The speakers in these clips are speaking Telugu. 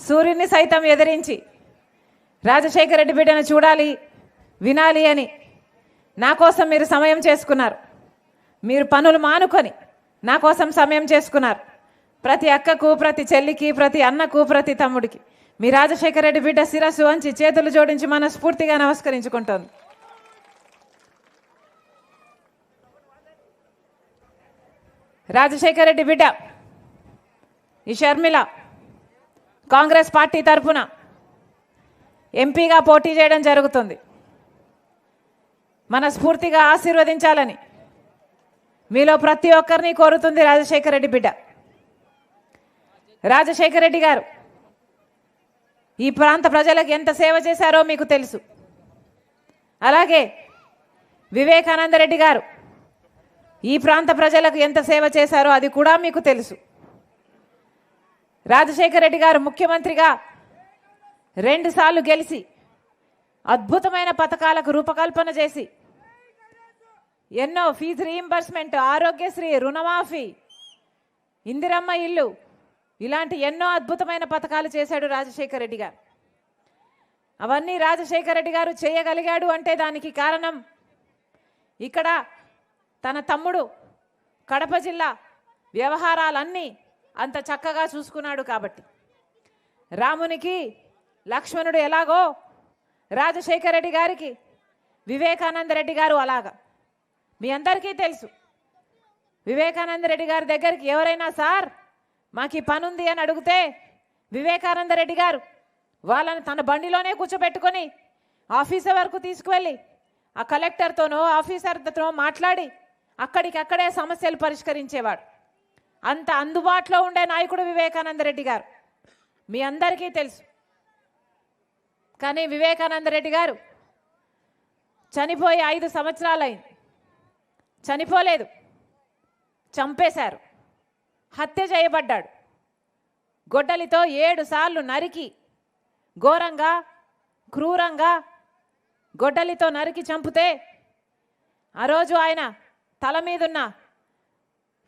సూర్యుని సైతం ఎదిరించి రాజశేఖర రెడ్డి బిడ్డను చూడాలి వినాలి అని నా కోసం మీరు సమయం చేసుకున్నారు. మీరు పనులు మానుకొని నా కోసం సమయం చేసుకున్నారు. ప్రతి అక్కకు ప్రతి చెల్లికి ప్రతి అన్నకు ప్రతి తమ్ముడికి మీ రాజశేఖర రెడ్డి బిడ్డ శిరస్సు వంచి చేతులు జోడించి మనస్ఫూర్తిగా నమస్కరించుకుంటోంది. రాజశేఖర రెడ్డి బిడ్డ ఈ షర్మిల కాంగ్రెస్ పార్టీ తరఫున ఎంపీగా పోటీ చేయడం జరుగుతుంది. మనస్ఫూర్తిగా ఆశీర్వదించాలని మీలో ప్రతి ఒక్కరిని కోరుతుంది రాజశేఖర రెడ్డి బిడ్డ. రాజశేఖర రెడ్డి గారు ఈ ప్రాంత ప్రజలకు ఎంత సేవ చేశారో మీకు తెలుసు. అలాగే వివేకానంద రెడ్డి గారు ఈ ప్రాంత ప్రజలకు ఎంత సేవ చేశారో అది కూడా మీకు తెలుసు. రాజశేఖర రెడ్డి గారు ముఖ్యమంత్రిగా రెండుసార్లు గెలిచి అద్భుతమైన పథకాలకు రూపకల్పన చేసి ఎన్నో ఫీజు రీయింబర్స్మెంట్ ఆరోగ్యశ్రీ రుణమాఫీ ఇందిరమ్మ ఇల్లు ఇలాంటి ఎన్నో అద్భుతమైన పథకాలు చేశాడు రాజశేఖర రెడ్డి గారు. అవన్నీ రాజశేఖర రెడ్డి గారు చేయగలిగాడు అంటే దానికి కారణం ఇక్కడ తన తమ్ముడు కడప జిల్లా వ్యవహారాలన్నీ అంత చక్కగా చూసుకున్నాడు కాబట్టి. రామునికి లక్ష్మణుడు ఎలాగో రాజశేఖర రెడ్డి గారికి వివేకానంద రెడ్డి గారు అలాగా. మీ అందరికీ తెలుసు. వివేకానంద రెడ్డి గారి దగ్గరికి ఎవరైనా సార్ మాకు ఈ పని ఉంది అని అడిగితే వివేకానంద రెడ్డి గారు వాళ్ళని తన బండిలోనే కూర్చోబెట్టుకొని ఆఫీసర్ వరకు తీసుకువెళ్ళి ఆ కలెక్టర్తోనో ఆఫీసర్తో మాట్లాడి అక్కడికక్కడే సమస్యలు పరిష్కరించేవాడు. అంత అందుబాటులో ఉండే నాయకుడు వివేకానంద రెడ్డి గారు. మీ అందరికీ తెలుసు. కానీ వివేకానంద రెడ్డి గారు చనిపోయి ఐదు సంవత్సరాలైంది. చనిపోలేదు. చంపేశారు. హత్య చేయబడ్డాడు. గొడ్డలితో ఏడు సార్లు నరికి ఘోరంగా క్రూరంగా గొడ్డలితో నరికి చంపితే ఆ రోజు ఆయన తల మీదున్న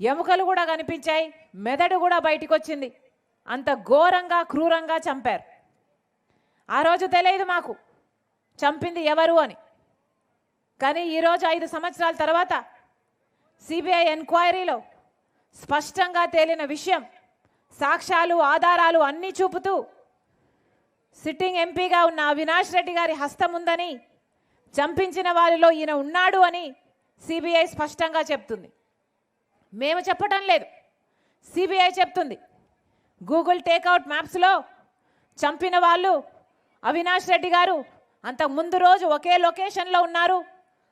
ఎముకలు కూడా కనిపించాయి మెదడు కూడా బయటికి వచ్చింది అంత ఘోరంగా క్రూరంగా చంపారు. ఆ రోజు తెలియదు మాకు చంపింది ఎవరు అని. కానీ ఈరోజు ఐదు సంవత్సరాల తర్వాత సిబిఐ ఎంక్వైరీలో స్పష్టంగా తేలిన విషయం సాక్ష్యాలు ఆధారాలు అన్నీ చూపుతూ సిట్టింగ్ ఎంపీగా ఉన్న అవినాష్ రెడ్డి గారి హస్తం ఉందని చంపించిన వారిలో ఈయన ఉన్నాడు అని సిబిఐ స్పష్టంగా చెప్తుంది. మేము చెప్పటం లేదు. సిబిఐ చెప్తుంది. గూగుల్ టేక్అవుట్ మ్యాప్స్లో చంపిన వాళ్ళు అవినాష్ రెడ్డి గారు అంత ముందు రోజు ఒకే లొకేషన్లో ఉన్నారు.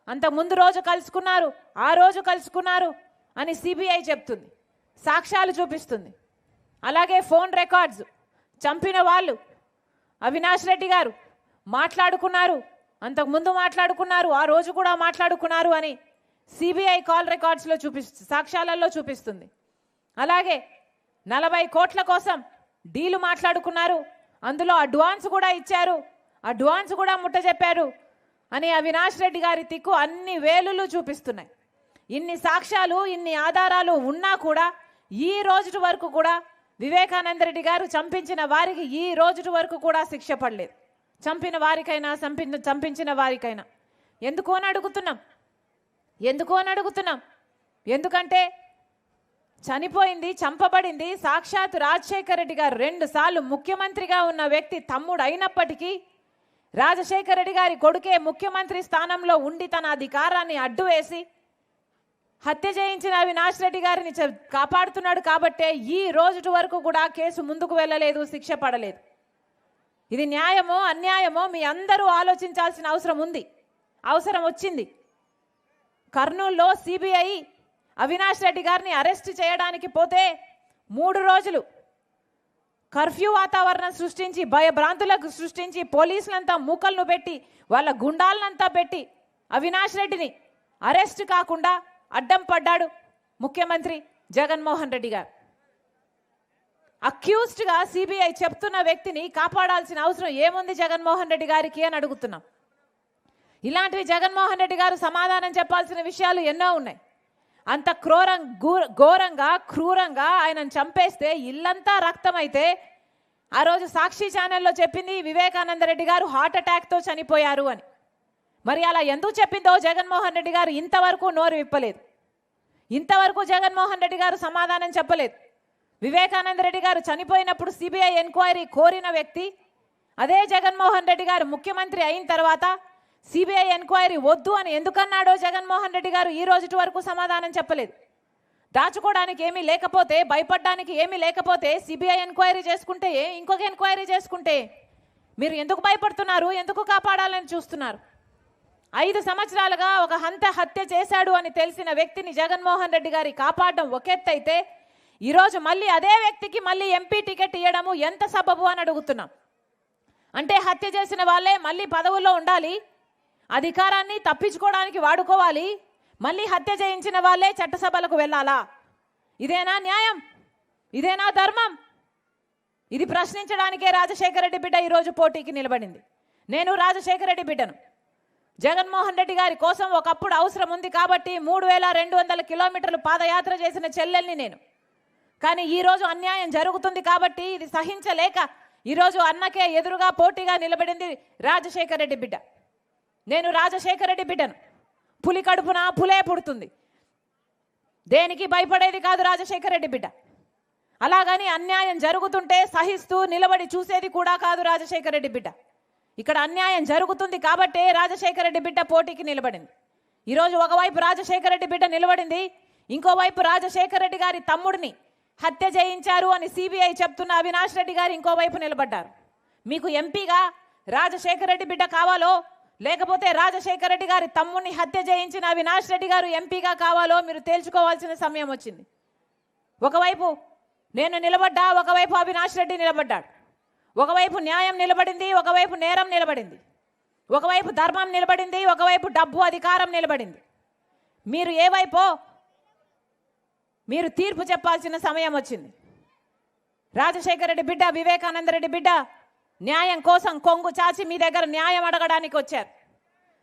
అంత ముందు రోజు కలుసుకున్నారు. ఆ రోజు కలుసుకున్నారు అని సిబిఐ చెప్తుంది. సాక్ష్యాలు చూపిస్తుంది. అలాగే ఫోన్ రికార్డ్స్ చంపిన వాళ్ళు అవినాష్ రెడ్డి గారు మాట్లాడుకున్నారు. అంతకుముందు మాట్లాడుకున్నారు ఆ రోజు కూడా మాట్లాడుకున్నారు అని సిబిఐ కాల్ రికార్డ్స్లో చూపిస్తు సాక్ష్యాలలో చూపిస్తుంది. అలాగే నలభై కోట్ల కోసం డీలు మాట్లాడుకున్నారు. అందులో అడ్వాన్స్ కూడా ఇచ్చారు. అడ్వాన్స్ కూడా ముట్ట చెప్పారు అని అవినాష్ రెడ్డి గారి తిక్కు అన్ని వేలులు చూపిస్తున్నాయి. ఇన్ని సాక్ష్యాలు ఇన్ని ఆధారాలు ఉన్నా కూడా ఈ రోజు వరకు కూడా వివేకానంద రెడ్డి గారు చంపించిన వారికి ఈ రోజు వరకు కూడా శిక్ష పడలేదు. చంపిన వారికైనా చంపి చంపించిన వారికైనా. ఎందుకు అని అడుగుతున్నాం? ఎందుకు అని అడుగుతున్నాం? ఎందుకంటే చనిపోయింది చంపబడింది సాక్షాత్ రాజశేఖర రెడ్డి గారు రెండుసార్లు ముఖ్యమంత్రిగా ఉన్న వ్యక్తి తమ్ముడు అయినప్పటికీ రాజశేఖర రెడ్డి గారి కొడుకే ముఖ్యమంత్రి స్థానంలో ఉండి తన అధికారాన్ని అడ్డు వేసి హత్య చేయించిన అవినాష్ రెడ్డి గారిని కాపాడుతున్నాడు కాబట్టే ఈ రోజు వరకు కూడా కేసు ముందుకు వెళ్ళలేదు శిక్ష పడలేదు. ఇది న్యాయమో అన్యాయమో మీ అందరూ ఆలోచించాల్సిన అవసరం ఉంది. అవసరం వచ్చింది. కర్నూలులో సిబిఐ అవినాష్ రెడ్డి గారిని అరెస్ట్ చేయడానికి పోతే మూడు రోజులు కర్ఫ్యూ వాతావరణం సృష్టించి భయభ్రాంతులకు సృష్టించి పోలీసులంతా మూకలను పెట్టి వాళ్ళ గుండాలనంతా పెట్టి అవినాష్ రెడ్డిని అరెస్ట్ కాకుండా అడ్డం పడ్డాడు ముఖ్యమంత్రి జగన్మోహన్ రెడ్డి గారు. అక్యూస్డ్గా సిబిఐ చెప్తున్న వ్యక్తిని కాపాడాల్సిన అవసరం ఏముంది జగన్మోహన్ రెడ్డి గారికి అని అడుగుతున్నాం. ఇలాంటివి జగన్మోహన్ రెడ్డి గారు సమాధానం చెప్పాల్సిన విషయాలు ఎన్నో ఉన్నాయి. అంత క్రూరం ఘోరంగా క్రూరంగా ఆయనను చంపేస్తే ఇల్లంతా రక్తమైతే ఆ రోజు సాక్షి ఛానల్లో చెప్పింది వివేకానంద రెడ్డి గారు హార్ట్ అటాక్తో చనిపోయారు అని. మరి అలా ఎందుకు చెప్పిందో జగన్మోహన్ రెడ్డి గారు ఇంతవరకు నోరు విప్పలేదు. ఇంతవరకు జగన్మోహన్ రెడ్డి గారు సమాధానం చెప్పలేదు. వివేకానంద రెడ్డి గారు చనిపోయినప్పుడు సిబిఐ ఎంక్వైరీ కోరిన వ్యక్తి అదే జగన్మోహన్ రెడ్డి గారు ముఖ్యమంత్రి అయిన తర్వాత సిబిఐ ఎంక్వైరీ వద్దు అని ఎందుకన్నాడో జగన్మోహన్ రెడ్డి గారు ఈ రోజుటి వరకు సమాధానం చెప్పలేదు. దాచుకోవడానికి ఏమీ లేకపోతే భయపడడానికి ఏమీ లేకపోతే సిబిఐ ఎంక్వైరీ చేసుకుంటే ఇంకొక ఎంక్వైరీ చేసుకుంటే మీరు ఎందుకు భయపడుతున్నారు? ఎందుకు కాపాడాలని చూస్తున్నారు? ఐదు సంవత్సరాలుగా ఒక హంత హత్య చేశాడు అని తెలిసిన వ్యక్తిని జగన్మోహన్ రెడ్డి గారి కాపాడడం ఒకెత్తైతే ఈరోజు మళ్ళీ అదే వ్యక్తికి మళ్ళీ ఎంపీ టికెట్ ఇవ్వడము ఎంత సబబు అని అడుగుతున్నాం. అంటే హత్య చేసిన వాళ్ళే మళ్ళీ పదవుల్లో ఉండాలి అధికారాన్ని తప్పించుకోవడానికి వాడుకోవాలి. మళ్ళీ హత్య చేయించిన వాళ్ళే చట్టసభలకు వెళ్ళాలా? ఇదేనా న్యాయం? ఇదేనా ధర్మం? ఇది ప్రశ్నించడానికే రాజశేఖర రెడ్డి బిడ్డ ఈరోజు పోటీకి నిలబడింది. నేను రాజశేఖర రెడ్డి బిడ్డను. జగన్మోహన్ రెడ్డి గారి కోసం ఒకప్పుడు అవసరం ఉంది కాబట్టి మూడు వేల రెండు వందల కిలోమీటర్లు పాదయాత్ర చేసిన చెల్లెల్ని నేను. కానీ ఈరోజు అన్యాయం జరుగుతుంది కాబట్టి ఇది సహించలేక ఈరోజు అన్నకే ఎదురుగా పోటీగా నిలబడింది రాజశేఖర రెడ్డి బిడ్డ. నేను రాజశేఖర రెడ్డి బిడ్డను. పులి కడుపున పులే పుడుతుంది. దేనికి భయపడేది కాదు రాజశేఖర రెడ్డి బిడ్డ. అలాగని అన్యాయం జరుగుతుంటే సహిస్తూ నిలబడి చూసేది కూడా కాదు రాజశేఖర రెడ్డి బిడ్డ. ఇక్కడ అన్యాయం జరుగుతుంది కాబట్టే రాజశేఖర రెడ్డి బిడ్డ పోటీకి నిలబడింది. ఈరోజు ఒకవైపు రాజశేఖర రెడ్డి బిడ్డ నిలబడింది ఇంకోవైపు రాజశేఖర రెడ్డి గారి తమ్ముడిని హత్య చేయించారు అని సిబిఐ చెప్తున్న అవినాష్ రెడ్డి గారు ఇంకోవైపు నిలబడ్డారు. మీకు ఎంపీగా రాజశేఖర రెడ్డి బిడ్డ కావాలో లేకపోతే రాజశేఖర రెడ్డి గారి తమ్ముని హత్య చేయించిన అవినాష్ రెడ్డి గారు ఎంపీగా కావాలో మీరు తేల్చుకోవాల్సిన సమయం వచ్చింది. ఒకవైపు నేను నిలబడ్డా ఒకవైపు అవినాష్ రెడ్డి నిలబడ్డాడు. ఒకవైపు న్యాయం నిలబడింది ఒకవైపు నేరం నిలబడింది. ఒకవైపు ధర్మం నిలబడింది ఒకవైపు డబ్బు అధికారం నిలబడింది. మీరు ఏవైపో మీరు తీర్పు చెప్పాల్సిన సమయం వచ్చింది. రాజశేఖర రెడ్డి బిడ్డ వివేకానంద రెడ్డి బిడ్డ న్యాయం కోసం కొంగు చాచి మీ దగ్గర న్యాయం అడగడానికి వచ్చారు.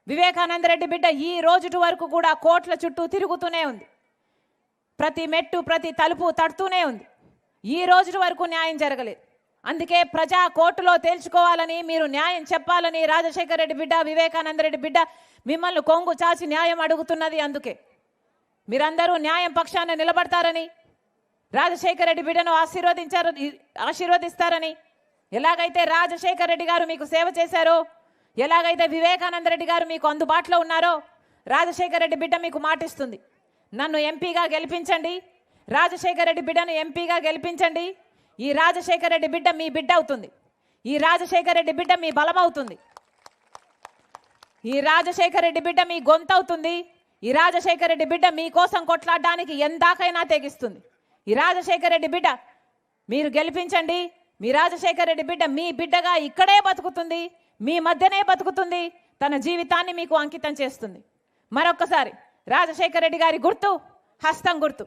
వివేకానంద రెడ్డి బిడ్డ ఈ రోజుటి వరకు కూడా కోట్ల చుట్టూ తిరుగుతూనే ఉంది. ప్రతి మెట్టు ప్రతి తలుపు తడుతూనే ఉంది. ఈ రోజుటి వరకు న్యాయం జరగలేదు. అందుకే ప్రజా కోర్టులో తేల్చుకోవాలని మీరు న్యాయం చెప్పాలని రాజశేఖర రెడ్డి బిడ్డ వివేకానంద రెడ్డి బిడ్డ మిమ్మల్ని కొంగు చాచి న్యాయం అడుగుతున్నది అందుకే. మీరందరూ న్యాయం పక్షాన నిలబడతారని రాజశేఖర రెడ్డి బిడ్డను ఆశీర్వదించారు ఆశీర్వదిస్తారని ఎలాగైతే రాజశేఖర్ రెడ్డి గారు మీకు సేవ చేశారో ఎలాగైతే వివేకానంద రెడ్డి గారు మీకు అందుబాటులో ఉన్నారో రాజశేఖర రెడ్డి బిడ్డ మీకు మాటిస్తుంది. నన్ను ఎంపీగా గెలిపించండి. రాజశేఖర రెడ్డి బిడ్డను ఎంపీగా గెలిపించండి. ఈ రాజశేఖర రెడ్డి బిడ్డ మీ బిడ్డ అవుతుంది. ఈ రాజశేఖర రెడ్డి బిడ్డ మీ బలం అవుతుంది. ఈ రాజశేఖర రెడ్డి బిడ్డ మీ గొంతు అవుతుంది. ఈ రాజశేఖర రెడ్డి బిడ్డ మీకోసం కొట్లాడడానికి ఎందాకైనా తెగిస్తుంది. ఈ రాజశేఖర రెడ్డి బిడ్డ మీరు గెలిపించండి. మీ రాజశేఖర రెడ్డి బిడ్డ మీ బిడ్డగా ఇక్కడే బతుకుతుంది మీ మధ్యనే బతుకుతుంది తన జీవితాన్ని మీకు అంకితం చేస్తుంది. మరొక్కసారి రాజశేఖర రెడ్డి గారి గుర్తు హస్తం గుర్తు.